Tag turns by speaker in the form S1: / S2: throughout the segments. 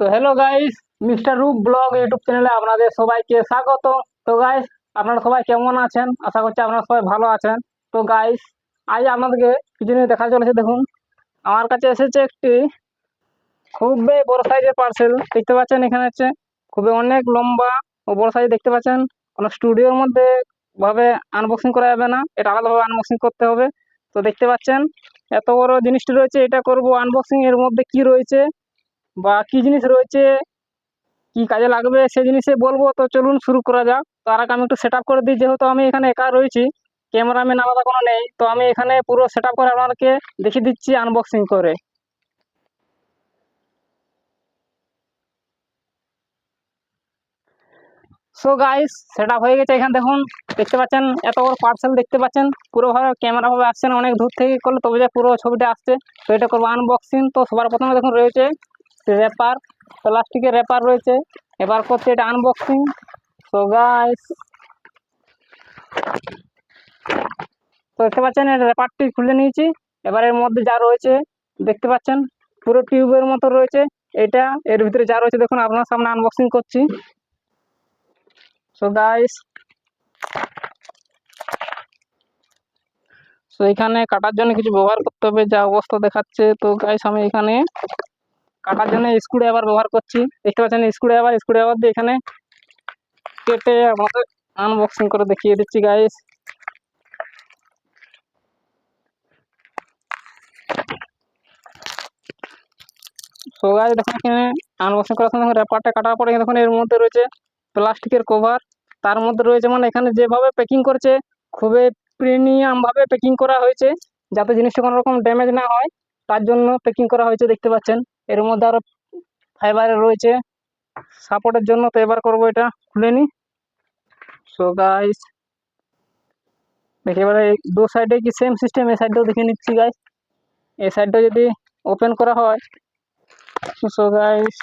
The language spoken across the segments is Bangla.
S1: তো hello guys mister Roop blog YouTube চ্যানেলে আপনাদের সবাইকে স্বাগত তো গাইস আপনারা সবাই কেমন আছেন? আশা করছি আপনারা সবাই ভালো আছেন। তো গাইস আজ আপনাদেরকে কিছু নিয়ে দেখা চলেছে দেখুন, আমার কাছে এসেছে একটি খুবই বড় সাইজের পার্সেল দেখতে পাচ্ছেন এখানে হচ্ছে খুবই অনেক লম্বা ও বড় সাইজ দেখতে পাচ্ছেন। কোনো স্টুডিওর মধ্যে ভাবে আনবক্সিং করা যাবে না। এটা আলাদাভাবে আনবক্সিং করতে হবে। তো দেখতে পাচ্ছেন, এত বড় জিনিসটি রয়েছে। এটা করব আনবক্সিং এর মধ্যে কি রয়েছে? বা কি জিনিস রয়েছে, কি কাজে লাগবে সে জিনিসে বলব। তো চলুন শুরু করা যাক। তার আগে আমি একটু সেট করে দিই। যেহেতু আমি এখানে একা রয়েছি ক্যামেরাম্যান আলাদা কোনো নেই। তো আমি এখানে পুরো সেট করে আপনাদেরকে দেখিয়ে দিচ্ছি আনবক্সিং করে। সো গাইস সেট হয়ে গেছে এখানে। দেখুন, দেখতে পাচ্ছেন, এত বড় পার্সেল দেখতে পাচ্ছেন। পুরোভাবে ক্যামেরা ভাবে আসছে না, অনেক দূর থেকে করলে, তবে যে পুরো ছবিটা আসছে, তো এটা করব আনবক্সিং তো সবার প্রথমে দেখুন রয়েছে র্যাপার প্লাস্টিকের র্যাপার রয়েছে। এবার করছে এটা আনবক্সিং তো গাইস তো দেখতে পাচ্ছেন এর র্যাপারটি খুলে নিয়েছি। এবার এর মধ্যে যা রয়েছে, দেখতে পাচ্ছেন, পুরো টিউবের মতো রয়েছে। এটা, এর ভিতরে যা রয়েছে, দেখুন, আপনার সামনে আনবক্সিং করছি। সো গাইস তো এখানে কাটার জন্য কিছু ব্যবহার করতে হবে, যা অবস্থা দেখাচ্ছে। তো গাইস আমি এখানে কাটার জন্য স্ক্রু ড্রাইভার ব্যবহার করছি। দেখতে পাচ্ছেন স্ক্রু ড্রাইভার স্ক্রু ড্রাইভার দিয়ে এখানে কেটে আমাদের আনবক্সিং করে দেখিয়ে দিচ্ছি গাইস তো গাইস দেখুন এখানে আনবক্সিং করার সময় র্যাপারটা কাটার পরে দেখুন এর মধ্যে রয়েছে প্লাস্টিকের কভার তার মধ্যে রয়েছে মানে এখানে যেভাবে প্যাকিং করছে, খুবই প্রিমিয়াম ভাবে প্যাকিং করা হয়েছে, যাতে জিনিসটা কোনো রকম ড্যামেজ না হয়, তার জন্য প্যাকিং করা হয়েছে, দেখতে পাচ্ছেন। এর মধ্যে আরও ফাইবারের রয়েছে। সাপোর্টের জন্য তো এবার করব এটা, খুলে নি। সো গাইস দেখি এবারে দু সাইডে কি সেম সিস্টেম এই সাইডটাও দেখে নিচ্ছি গাইস এই সাইডটা যদি ওপেন করা হয় সো গাইস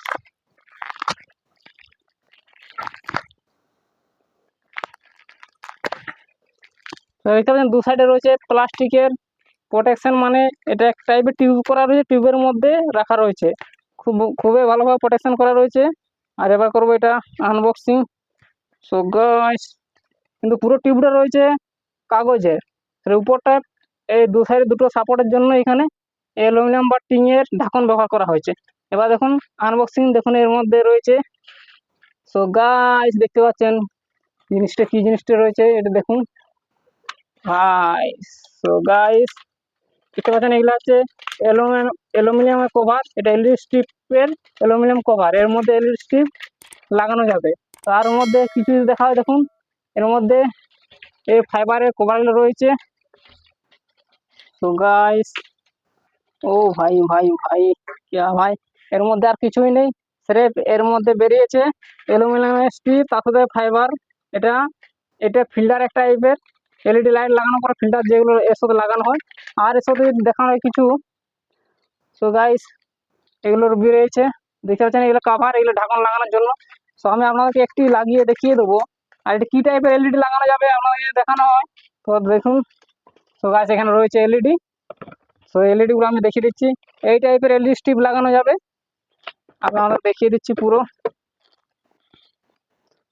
S1: দেখতে পাচ্ছেন দু সাইডে রয়েছে প্লাস্টিকের প্রোটেকশন মানে এটা এক টাইপের টিউব করা রয়েছে টিউবের মধ্যে রাখা রয়েছে। খুব, খুবই ভালোভাবে প্রোটেকশন করা রয়েছে। আর এবার করব এটা আনবক্সিং সো গাইস কিন্তু পুরো টিউবটা রয়েছে কাগজের। এর উপরটা এই দু সাইডে দুটো সাপোর্টের জন্য এখানে অ্যালুমিনিয়াম বা টিংয়ের ঢাকন ব্যবহার করা হয়েছে। এবার দেখুন আনবক্সিং দেখুন, এর মধ্যে রয়েছে। সো গাইস দেখতে পাচ্ছেন জিনিসটা কি জিনিসটা রয়েছে, এটা দেখুন। হাই সো গাইস দেখতে পাচ্ছেন, এগুলো হচ্ছে অ্যালুমিনিয়াম অ্যালুমিনিয়ামের কভার, এটা এলইডি স্ট্রিপের অ্যালুমিনিয়াম কভার, এর মধ্যে এলইডি স্ট্রিপ লাগানো যাবে। তার মধ্যে কিছু দেখা হয় দেখুন, এর মধ্যে এই ফাইবারের কভারগুলো রয়েছে। তো গাইস ও ভাই ভাই ভাই কিয়া ভাই, এর মধ্যে আর কিছুই নেই। স্রেফ এর মধ্যে বেরিয়েছে অ্যালুমিনিয়ামের স্ট্রিপ তার সাথে ফাইবার এটা এটা ফিল্টার একটা টাইপের এলইডি লাইট লাগানো পরে ফিল্টার যেগুলো এর সাথে লাগানো হয়, আর এর সাথে দেখানো হয় কিছু। সো গাইস এগুলোর রয়েছে। দেখতে পাচ্ছেন, এগুলো কাভার এগুলো ঢাকন লাগানোর জন্য। সো আমি আপনাদেরকে একটি লাগিয়ে দেখিয়ে দেবো। আর এটা কী টাইপের এলইডি লাগানো যাবে আপনাদের দেখানো হয়? তো দেখুন। সো গাইস এখানে রয়েছে এলইডি সো এলইডিগুলো আমি দেখিয়ে দিচ্ছি। এই টাইপের এলইডি স্ট্রিপ লাগানো যাবে। আপনাদের দেখিয়ে দিচ্ছি পুরো।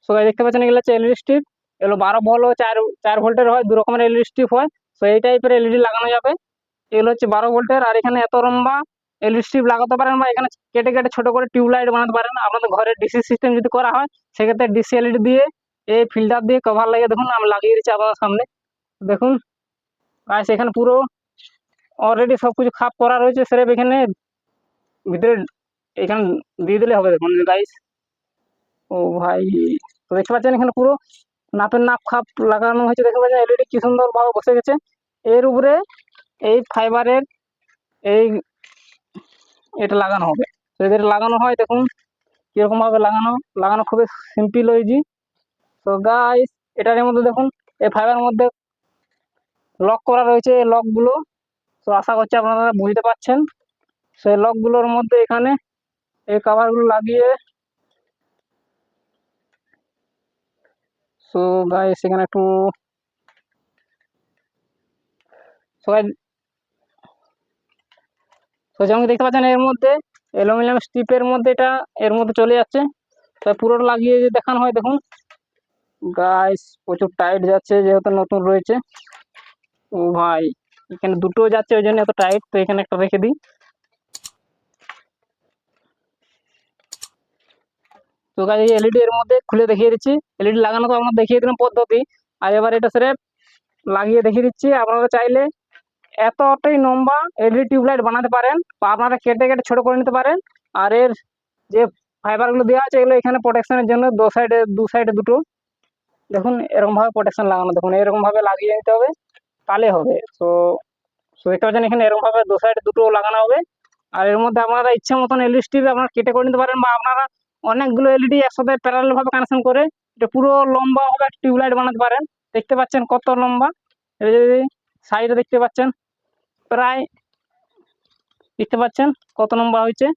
S1: সো গাইস দেখতে পাচ্ছেন, এগুলো হচ্ছে এলইডি স্ট্রিপ এগুলো বারো ভোল্ট ও চার চার ভোল্টের হয় দু রকমের এলইডি স্ট্রিপ হয়, তো এই টাইপের এলইডি লাগানো যাবে। এগুলো হচ্ছে বারো ভোল্টের, আর এখানে এত লম্বা এলইডি স্ট্রিপ লাগাতে পারেন বা এখানে কেটে কেটে ছোট করে টিউবলাইট বানাতে পারেন। আপনাদের ঘরে ডিসি সিস্টেম যদি করা হয়, সেক্ষেত্রে ডিসি এলইডি দিয়ে এই ফিল্টার দিয়ে কভার লাগিয়ে দেখুন, আমি লাগিয়ে দিচ্ছি আপনাদের সামনে। দেখুন গাইস এখানে পুরো অলরেডি সব কিছু খাপ করা রয়েছে স্রেফ এখানে ভিতরে এখানে দিয়ে দিলে হবে। দেখুন গাইস ও ভাই, তো দেখতে পাচ্ছেন এখানে পুরো নাপের নাপ খাপ লাগানো হয়েছে দেখতে পাচ্ছেন এলইডি কি সুন্দর ভাবে বসে গেছে। এর উপরে এই ফাইবারের এই এটা লাগানো হবে। তো এদের লাগানো হয়, দেখুন, কীরকম ভাবে লাগানো লাগানো খুবই সিম্পল হয়েছি তো গাইস এটার মধ্যে দেখুন, এই ফাইবারের মধ্যে লক করা রয়েছে এই লকগুলো তো আশা করছি আপনারা বুঝতে পারছেন। সেই লকগুলোর মধ্যে এখানে এই কাভারগুলো লাগিয়ে সো গাইস সেখানে একটু সবাই তো যেমন দেখতে পাচ্ছেন, এর মধ্যে অ্যালুমিনিয়াম স্ট্রিপের মধ্যে এটা, এর মধ্যে চলে যাচ্ছে। তো পুরোটা লাগিয়ে দেখানো হয়, দেখুন। গাইস প্রচুর টাইট যাচ্ছে, যেহেতু নতুন রয়েছে। ও ভাই, এখানে দুটো যাচ্ছে, ওই জন্য এত টাইট তো এখানে একটা রেখে দিই। তো গাছ এলইডি এর মধ্যে খুলে দেখিয়ে দিচ্ছি। এলইডি লাগানো তো আমরা দেখিয়ে দিলাম পদ্ধতি। আর এবার এটা সেরে লাগিয়ে দেখিয়ে দিচ্ছি। আপনারা চাইলে এতটাই লম্বা এলইডি টিউবলাইট বানাতে পারেন বা আপনারা কেটে কেটে ছোট করে নিতে পারেন। আর এর যে ফাইবারগুলো দেওয়া আছে, এগুলো এখানে প্রোটেকশনের জন্য দু সাইডে দু সাইডে দুটো। দেখুন, এরকমভাবে প্রোটেকশন লাগানো। দেখুন, এরকমভাবে লাগিয়ে নিতে হবে, তাহলে হবে। তো তো দেখতে পাচ্ছেন এখানে এরকমভাবে দু সাইডে দুটো লাগানো হবে। আর এর মধ্যে আপনারা ইচ্ছা মতন এলইডি স্টিপ আপনারা কেটে করে নিতে পারেন বা আপনারা অনেকগুলো এলইডি একসাথে প্যারাল ভাবে কানেকশন করে, এটা পুরো লম্বা হবে, টিউবলাইট বানাতে পারেন। দেখতে পাচ্ছেন কত লম্বা। এই যে সাইডে দেখতে পাচ্ছেন, প্রায় দেখতে পাচ্ছেন কত লম্বা হয়েছে।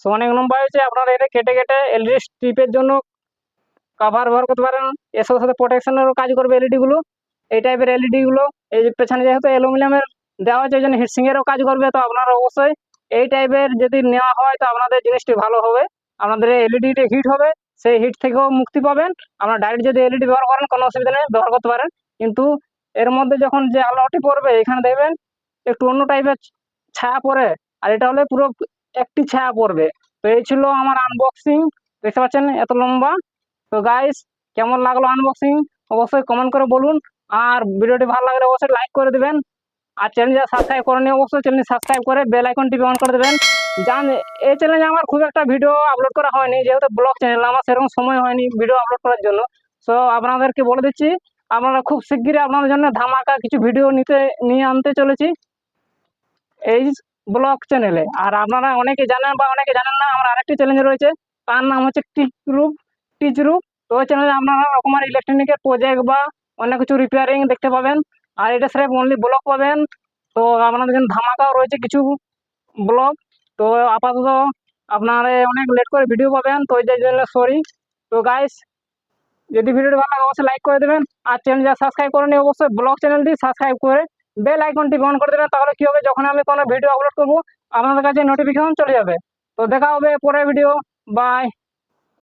S1: সো অনেক লম্বা হয়েছে, আপনারা এটা কেটে কেটে এলইডি স্ট্রিপের জন্য কাভার ব্যবহার করতে পারেন। এর সাথে সাথে প্রোটেকশনেরও কাজ করবে এলইডি গুলো। এই টাইপের এলইডি গুলো, এই যে, পেছনে যেহেতু অ্যালুমিনিয়ামের দেওয়া হয়েছে ওই জন্য হিটসিংয়েরও কাজ করবে। তো আপনারা অবশ্যই এই টাইপের যদি নেওয়া হয়, তো আপনাদের জিনিসটি ভালো হবে। আপনাদের এলইডিটি হিট হবে, সেই হিট থেকেও মুক্তি পাবেন। আপনারা ডাইরেক্ট যদি এলইডি ব্যবহার করেন, কোনো অসুবিধা নেই, ব্যবহার করতে পারেন। কিন্তু এর মধ্যে যখন যে আলোটি পড়বে, এখানে দেখবেন একটু অন্য টাইপের ছায়া পড়ে, আর এটা হলে পুরো একটি ছায়া পড়বে। তো এই ছিল আমার আনবক্সিং দেখতে পাচ্ছেন এত লম্বা। তো গাইস কেমন লাগল আনবক্সিং অবশ্যই কমেন্ট করে বলুন। আর ভিডিওটি ভালো লাগলে অবশ্যই লাইক করে দেবেন। আর চ্যানেল সাবস্ক্রাইব করেনি অবশ্যই চ্যানেল সাবস্ক্রাইব করে বেল আইকন টিপে অন করে দেবেন। জান, এই চ্যানেলে আমার খুব একটা ভিডিও আপলোড করা হয়নি, যেহেতু ব্লগ চ্যানেল আমার সেরকম সময় হয়নি ভিডিও আপলোড করার জন্য। সো আপনাদেরকে বলে দিচ্ছি, আপনারা খুব শিগগিরই আপনাদের জন্য ধামাকা কিছু ভিডিও নিতে, নিয়ে আনতে চলেছি এই ব্লগ চ্যানেলে আর আপনারা অনেকে জানেন বা অনেকে জানেন না, আমার আরেকটি চ্যানেল রয়েছে, তার নাম হচ্ছে টিক রূপ টিচ রূপ তো ওই চ্যানেলে আপনারা রকমের ইলেকট্রনিকের প্রজেক্ট বা অনেক কিছু রিপেয়ারিং দেখতে পাবেন। আর এটা স্রেফ অনলি ব্লগ পাবেন। তো আপনাদের জন্য ধামাকাও রয়েছে কিছু ব্লগ তো আপাতত আপনারা অনেক লেট করে ভিডিও পাবেন, তো এই জন্য সরি তো গাইস যদি ভিডিওটি ভালো লাগে অবশ্যই লাইক করে দেবেন, আর চ্যানেল যা সাবস্ক্রাইব করেনি অবশ্যই ব্লগ চ্যানেলটি সাবস্ক্রাইব করে বেল আইকনটি অন করে দেবেন, তাহলে কী হবে? যখন আমি কোনো ভিডিও আপলোড করব, আপনাদের কাছে নোটিফিকেশন চলে যাবে। তো দেখা হবে পরের ভিডিও বাই